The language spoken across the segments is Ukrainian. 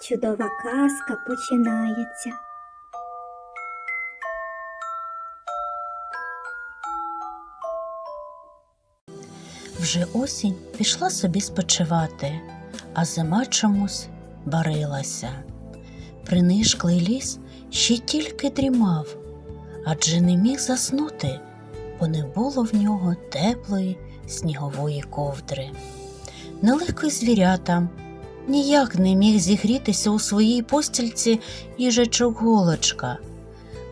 чудова казка починається. Вже осінь пішла собі спочивати, а зима чомусь барилася. Принишклий ліс ще тільки дрімав, адже не міг заснути, бо не було в нього теплої снігової ковдри. Нелегко й звірятам ніяк не міг зігрітися у своїй постільці їжачок голочка.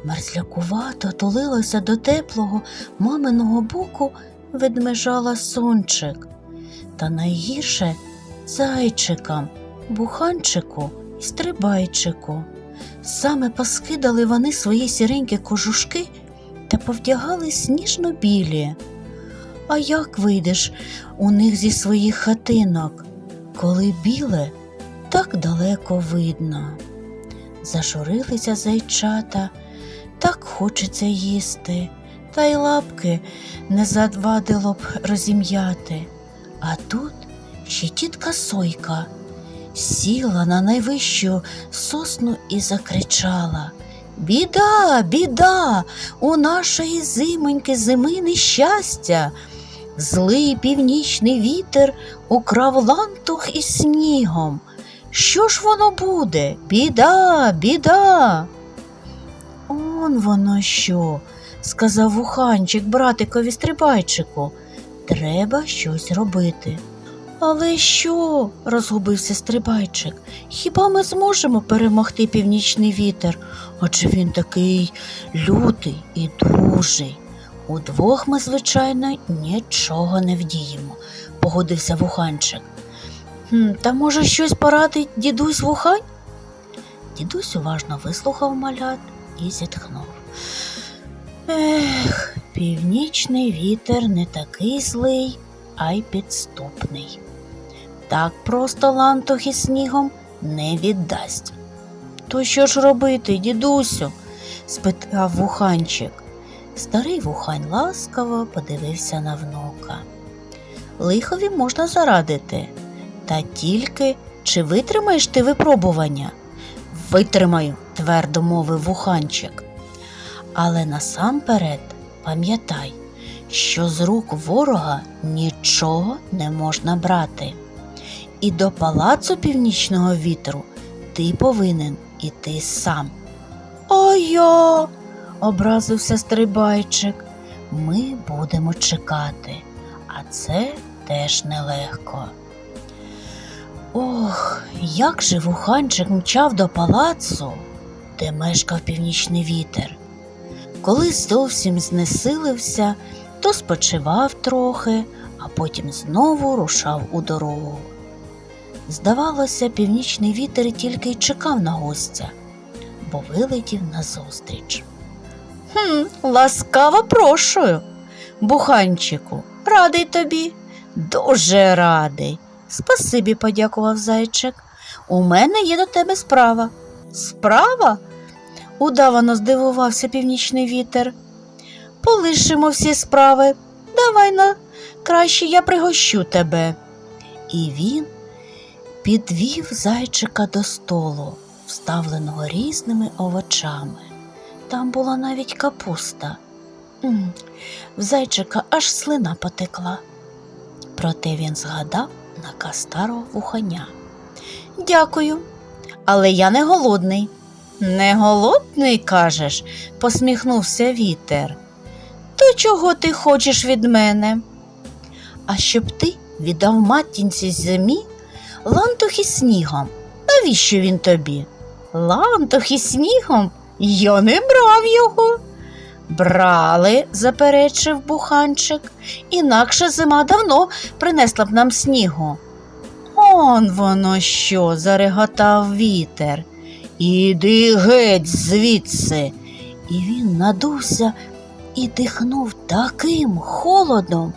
Мерзлякувато тулилося до теплого маминого боку ведмежала сончик. Та найгірше зайчикам, буханчику і стрибайчику. Саме поскидали вони свої сіренькі кожушки та повдягали сніжно білі. А як вийдеш у них зі своїх хатинок, коли біле так далеко видно? Зажурилися зайчата, так хочеться їсти, та й лапки не завадило б розім'яти. А тут ще тітка Сойка сіла на найвищу сосну і закричала Біда, біда, у нашої зимоньки зими нещастя. Злий північний вітер украв лантух із снігом. Що ж воно буде? Біда, біда. Он воно що, сказав вуханчик братикові стрибайчику. Треба щось робити. Але що? розгубився стрибайчик. Хіба ми зможемо перемогти північний вітер? Адже він такий лютий і дужий. Удвох ми, звичайно, нічого не вдіємо, погодився вуханчик. «Хм, Та може щось порадить дідусь вухань? Дідусь уважно вислухав малят і зітхнув. Ех, північний вітер не такий злий, а й підступний. Так просто лантух із снігом не віддасть. То що ж робити, дідусю? спитав вуханчик. Старий вухань ласкаво подивився на внука. Лихові можна зарадити, та тільки чи витримаєш ти випробування? Витримаю, твердо мовив вуханчик. Але насамперед пам'ятай, що з рук ворога нічого не можна брати. І до палацу північного вітру ти повинен іти сам. Я, образився стрибайчик. Ми будемо чекати, а це теж нелегко. Ох, як же вуханчик мчав до палацу, де мешкав північний вітер. Коли зовсім знесилився, то спочивав трохи, а потім знову рушав у дорогу. Здавалося, північний вітер тільки й чекав на гостя, бо вилетів назустріч. Хм, ласкаво прошую, буханчику, радий тобі, дуже радий. Спасибі, подякував зайчик. У мене є до тебе справа. Справа? удавано здивувався північний вітер. Полишимо всі справи. Давай на краще я пригощу тебе. І він підвів зайчика до столу, вставленого різними овочами. Там була навіть капуста. М, В зайчика аж слина потекла. Проте він згадав наказ старого вуханя. Дякую, але я не голодний. Не голодний, кажеш, посміхнувся вітер. То чого ти хочеш від мене? А щоб ти віддав матінці зимі лантух із снігом. Навіщо він тобі? Лантух із снігом? Я не брав його. Брали, заперечив буханчик, інакше зима давно принесла б нам снігу. Он воно що, зареготав вітер. Іди геть звідси. І він надувся і дихнув таким холодом,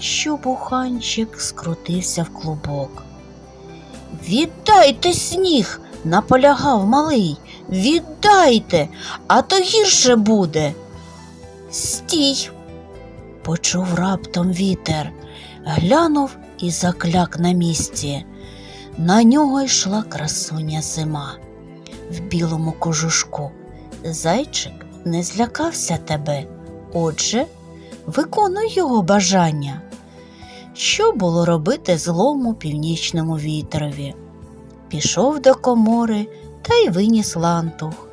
що буханчик скрутився в клубок. Віддайте сніг, наполягав малий. Віддайте, а то гірше буде. Стій. Почув раптом вітер, глянув і закляк на місці. На нього йшла красуня зима в білому кожушку. Зайчик не злякався тебе. Отже, виконуй його бажання. Що було робити злому північному вітрові? Пішов до комори та й виніс лантух.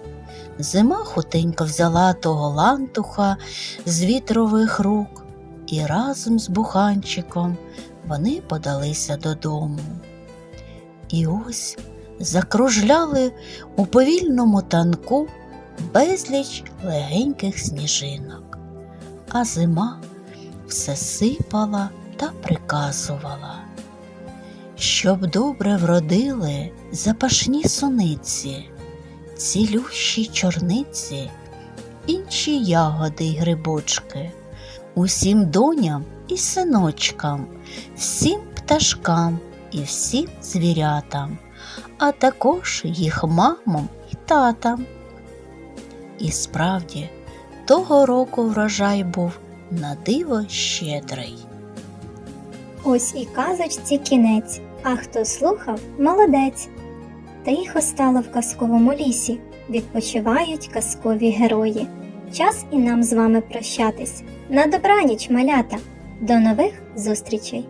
Зима хутенько взяла того лантуха з вітрових рук, і разом з буханчиком вони подалися додому. І ось закружляли у повільному танку безліч легеньких сніжинок, а зима все сипала та приказувала. Щоб добре вродили запашні суниці, цілющі чорниці, інші ягоди й грибочки, усім доням і синочкам, всім пташкам і всім звірятам, а також їх мамам і татам. І справді, того року врожай був на диво щедрий. Ось і казочці кінець, а хто слухав, молодець. Тихо стало в казковому лісі, відпочивають казкові герої. Час і нам з вами прощатись. На добраніч, малята. До нових зустрічей!